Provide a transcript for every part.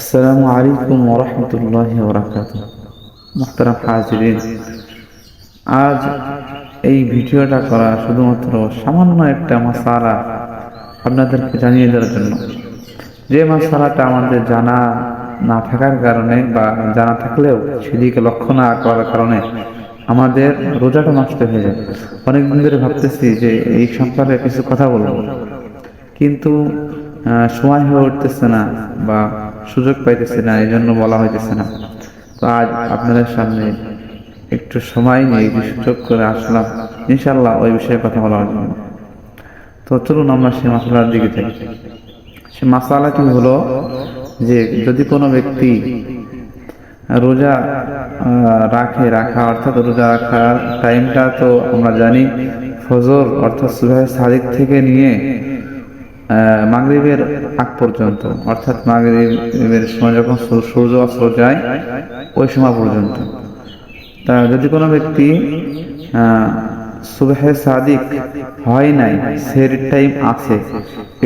আসসালামু আলাইকুম ওরহমতুল্লাহ বরাকাত মোহতারাম হাজিরিন, আজ এই ভিডিওটা করা শুধুমাত্র সামান্য একটা মশালা আপনাদেরকে জানিয়ে দেওয়ার জন্য। যে মশালাটা আমাদের জানা না থাকার কারণে বা জানা থাকলেও সেদিকে লক্ষ্য না করার কারণে আমাদের রোজাটা নষ্ট হয়ে যায়। অনেকদিন ধরে ভাবতেছি যে এই সম্পর্কে কিছু কথা বলব। কিন্তু সময় হয়ে উঠতেছে না বা সুযোগ পাইতেছে না এই জন্য বলা হইতেছে না। তো আজ আপনাদের সামনে একটু সময় নিয়ে একটু সুযোগ করে আসলাম ইনশাল্লাহ ওই বিষয়ে কথা বলা জন্য তো চলুন আমরা সে মশলার দিকে যাই। সে মশালাটি হলো যে যদি কোনো ব্যক্তি রোজা রাখে, রাখা অর্থাৎ রোজা রাখার টাইমটা তো আমরা জানি, ফজর অর্থাৎ সুবাহ সাদিক থেকে নিয়ে মাগরিবের আগ পর্যন্ত, অর্থাৎ মাগরিবের সময় যখন সূর্য অস্ত যায়, ওই সময় পর্যন্ত। তা যদি কোনো ব্যক্তি সুবাহে সাদিক হয় নাই সের টাইম আছে,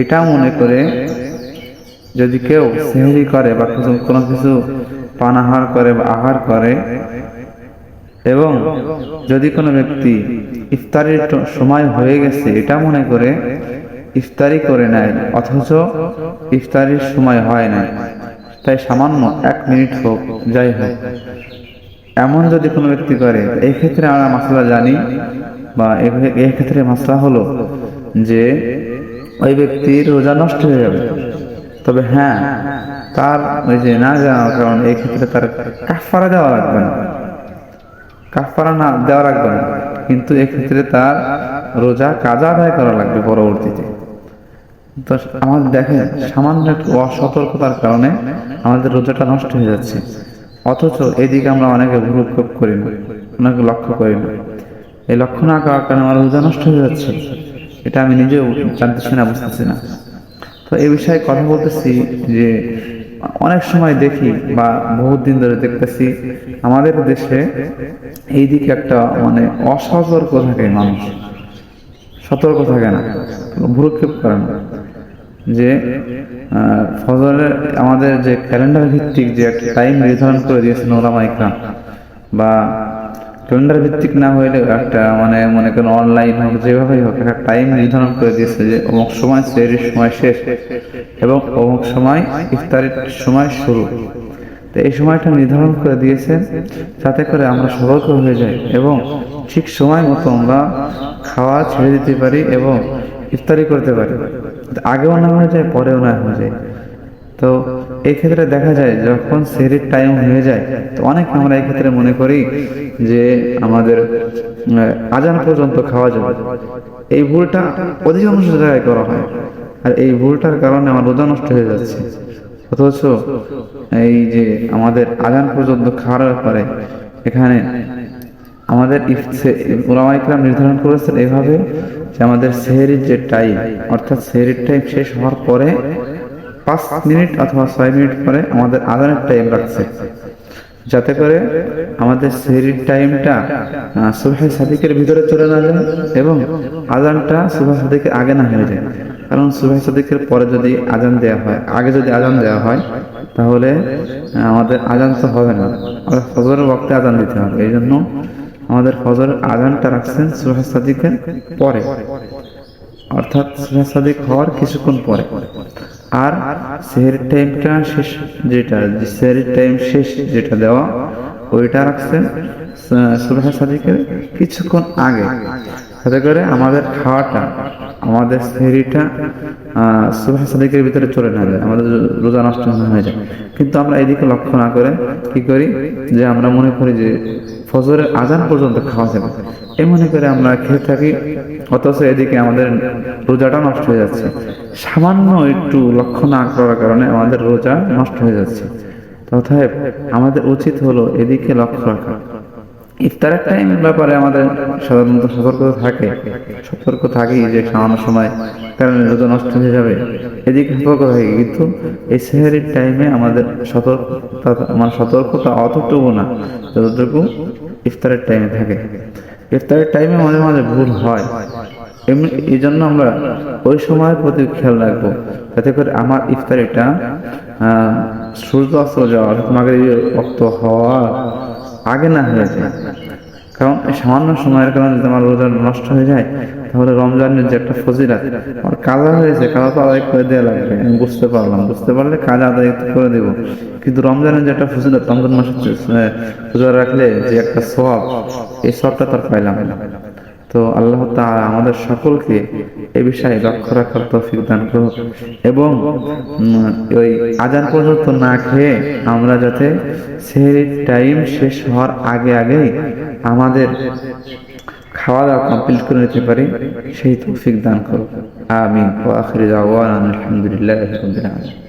এটা মনে করে যদি কেউ সেহরি করে বা কোনো কিছু পানাহার করে বা আহার করে, এবং যদি কোনো ব্যক্তি ইফতারের সময় হয়ে গেছে, এটা মনে করে ইফতারি করে নেয়, অথচ ইফতারির সময় হয় না তাই সামান্য এক মিনিট হোক, যাই হোক। এমন যদি কোনো ব্যক্তি করে, এই ক্ষেত্রে আমরা মশলা জানি, বা এই ক্ষেত্রে মশলা হলো যে, ওই ব্যক্তির রোজা নষ্ট হয়ে যাবে। তবে হ্যাঁ তার ওই যে না জানার কারণ, এই ক্ষেত্রে তার কাফারা দেওয়া লাগবে না। কাফারা না দেওয়া লাগবে না। কিন্তু এক্ষেত্রে তার রোজা কাজা আদায় করা লাগবে পরবর্তীতে। তো আমাদের দেখেন, সামান্য অসতর্কতার কারণে আমাদের রোজাটা নষ্ট হয়ে যাচ্ছে। অথচ এদিকে আমরা অনেকে ভুলক্ষেপ করি না অনেকে লক্ষ্য করি না। এই লক্ষ্য না করার কারণে আমার রোজা নষ্ট হয়ে যাচ্ছে। এটা আমি নিজেও জানতেছি না বুঝতেছি না। তো এই বিষয়ে কথা বলতেছি যে, অনেক সময় দেখি বা বহুত দিন ধরে দেখতেছি, আমাদের দেশে এই দিকে একটা মানে অসতর্ক থাকে মানুষ। সতর্ক থাকে না ভুরুক্ষেপ করে না। যে ফজরের আমাদের যে ক্যালেন্ডার ভিত্তিক যে একটা টাইম নির্ধারণ করে দিয়েছে ইকরাম বা ক্যালেন্ডার ভিত্তিক না হইলে একটা মানে মনে করেন অনলাইন হোক, যেভাবেই হোক, একটা টাইম নির্ধারণ করে দিয়েছে যে অমুক সময় সেরির সময় শেষ এবং অমুক সময় ইফতারির সময় শুরু। তো এই সময়টা নির্ধারণ করে দিয়েছেন যাতে করে আমরা সতর্ক হয়ে যাই এবং ঠিক সময় মতো আমরা খাওয়া ছেড়ে দিতে পারি এবং ইফতারি করতে পারি। আগেও না হয়ে যায়, পরেও না হয়ে যায়। তো এই ক্ষেত্রে দেখা যায়, যখন সেরির টাইম হয়ে যায়, তো অনেক আমরা এই ক্ষেত্রে মনে করি যে আমাদের আজান পর্যন্ত খাওয়া যাবে। এই ভুলটা অধিকাংশ জায়গায় করা হয়। আর এই ভুলটার কারণে আমার রোজা নষ্ট হয়ে যাচ্ছে। অথচ এই যে আমাদের আজান পর্যন্ত খাওয়ার ব্যাপারে এখানে আমাদের ওলামা ইকরাম নির্ধারণ করেছেন এভাবে যে আমাদের সেহেরির যে টাইম অর্থাৎ সেহেরির টাইম শেষ হওয়ার পরে পাঁচ মিনিট অথবা ছয় মিনিট পরে আমাদের আজানের টাইম রাখছে। যাতে করে আমাদের সেহরির টাইমটা সুবাহ সাদিকের ভিতরে চলে না যায় এবং আজানটা সুবাহ সাদিকের আগে না হয়ে যায়। কারণ সুবাহ সাদিকের পরে যদি আজান দেওয়া হয়, আগে যদি আজান দেওয়া হয়, তাহলে আমাদের আজান তো হবে না। আমাদের ফজরের বক্তে আজান দিতে হবে। এই জন্য আমাদের ফজরের আজানটা রাখছেন সুবাহ সাদিকের পরে। অর্থাৎ সুবাহ সাদিক হওয়ার কিছুক্ষণ পরে। আর সেহের টাইমটা শেষ যেটা সেহের টাইম শেষ যেটা দেওয়া, ওইটা রাখছেন সুবাহ সাদিকের কিছুক্ষণ আগে। যাতে করে আমাদের খাওয়াটা, আমাদের সেহরিটা সুবাহ সাদিকের ভিতরে চলে না যায়, আমাদের রোজা নষ্ট হয়ে যায়। কিন্তু আমরা এদিকে লক্ষ্য না করে কি করি? যে আমরা মনে করি যে ফজরের আজান পর্যন্ত খাওয়া যাবে। এই মনে করে আমরা খেয়ে থাকি, অথচ এদিকে আমাদের রোজাটা নষ্ট হয়ে যাচ্ছে। সামান্য একটু লক্ষ্য না করার কারণে আমাদের রোজা নষ্ট হয়ে যাচ্ছে। তথায় আমাদের উচিত হলো এদিকে লক্ষ্য রাখা। ইফতারের টাইম ব্যাপারে আমাদের সাধারণত সতর্ক থাকে। সতর্ক থাকি যে খাওয়ানোর সময়, কারণ রোজা নষ্ট হয়ে যাবে। এদিকে সতর্ক থাকি, কিন্তু এই সেহারির টাইমে আমাদের সতর্কতা মানে সতর্কতা অতটুকু না, যতটুকু ইফতারের টাইমে থাকে। ইফতারের টাইমে মাঝে মাঝে ভুল হয়। এমনি এই জন্য আমরা ওই সময়ের প্রতি খেয়াল রাখব। যাতে করে আমার ইফতারিটা সূর্য অস্ত যাওয়া অর্থাৎ মাগরিবের রক্ত হওয়া আগে না হয়ে যায়। কারণ সামান্য সময়ের কারণে যদি আমার রোজা নষ্ট হয়ে যায়, তাহলে রমজানের যে একটা ফজিরা আমার কাজা হয়েছে, কাজা তো আদায় করে দেওয়া লাগবে, আমি বুঝতে পারলাম। বুঝতে পারলে কাজ আদায় করে দেবো। কিন্তু রমজানের যে একটা ফজিরা রমজান মাসে রোজা রাখলে যে একটা সব এই সবটা তার পাইলাম তো আল্লাহ তাআলা আমাদের সকলকে এ বিষয়ে লক্ষ্য রাখার তৌফিক দান করুন। এবং ওই আজান পর্যন্ত না খেয়ে আমরা যাতে সেহরির টাইম শেষ হওয়ার আগে আগেই আমাদের খাওয়া দাওয়া কমপ্লিট করে নিতে পারি, সেই তৌফিক দান করুন। আমিন। ওয়া দাওয়ানা আলহামদুলিল্লাহি রাব্বিল আলামিন।